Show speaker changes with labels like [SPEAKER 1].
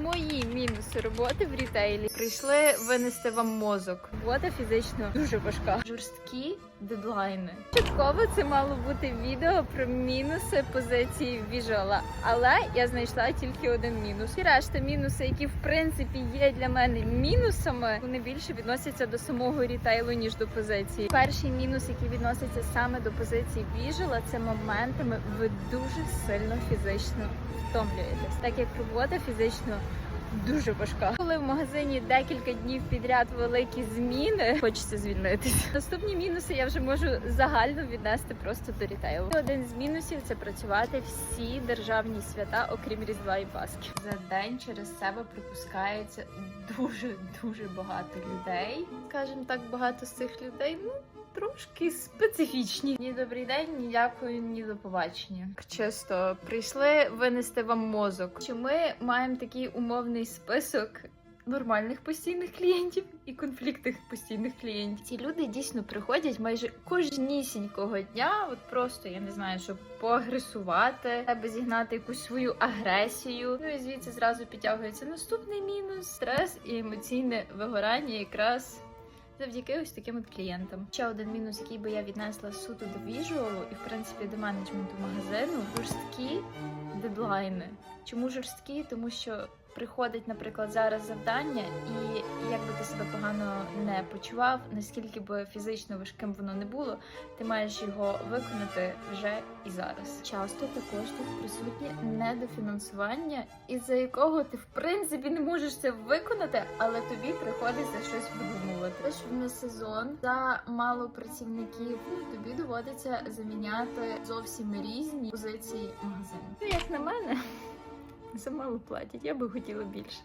[SPEAKER 1] Мої мінуси роботи в рітейлі прийшли винести вам мозок. Робота фізично дуже важка. Жорсткі дедлайни. Чітково це мало бути відео про мінуси позиції віжуала, але я знайшла тільки один мінус. І решта мінуси, які в принципі є для мене мінусами, вони більше відносяться до самого рітейлу ніж до позиції. Перший мінус, який відноситься саме до позиції віжуала, це моментами ви дуже сильно фізично втомлюєтесь, так як робота фізично. Дуже важка. Коли в магазині декілька днів підряд великі зміни, хочеться звільнитися. Наступні мінуси я вже можу загально віднести просто до рітейлу. Один з мінусів це працювати всі державні свята, окрім Різдва і Пасхи. За день через себе пропускається дуже дуже багато людей. Скажімо так, багато з цих людей. Ну трошки специфічні. Ні добрий день, ні дякую, ні до побачення. Чисто прийшли винести вам мозок. Чи ми маємо такий умовний список? Нормальних постійних клієнтів і конфліктних постійних клієнтів. Ці люди дійсно приходять майже кожнісінького дня, от просто я не знаю, щоб поагресувати, або зігнати якусь свою агресію. Ну і звідси зразу підтягується наступний мінус стрес і емоційне вигорання, якраз завдяки ось таким от клієнтам. Ще один мінус, який би я віднесла суто до віжуалу і в принципі до менеджменту магазину жорсткі дедлайни. Чому жорсткі? Тому що приходить, наприклад, зараз завдання, і як би ти себе погано не почував, наскільки би фізично важким воно не було, ти маєш його виконати вже і зараз. Часто також тут присутнє недофінансування, із-за якого ти в принципі не можеш це виконати, але тобі приходиться щось видумувати. Тож в сезон за мало працівників тобі доводиться заміняти зовсім різні позиції магазину. Мене, замало платять, я би хотіла більше.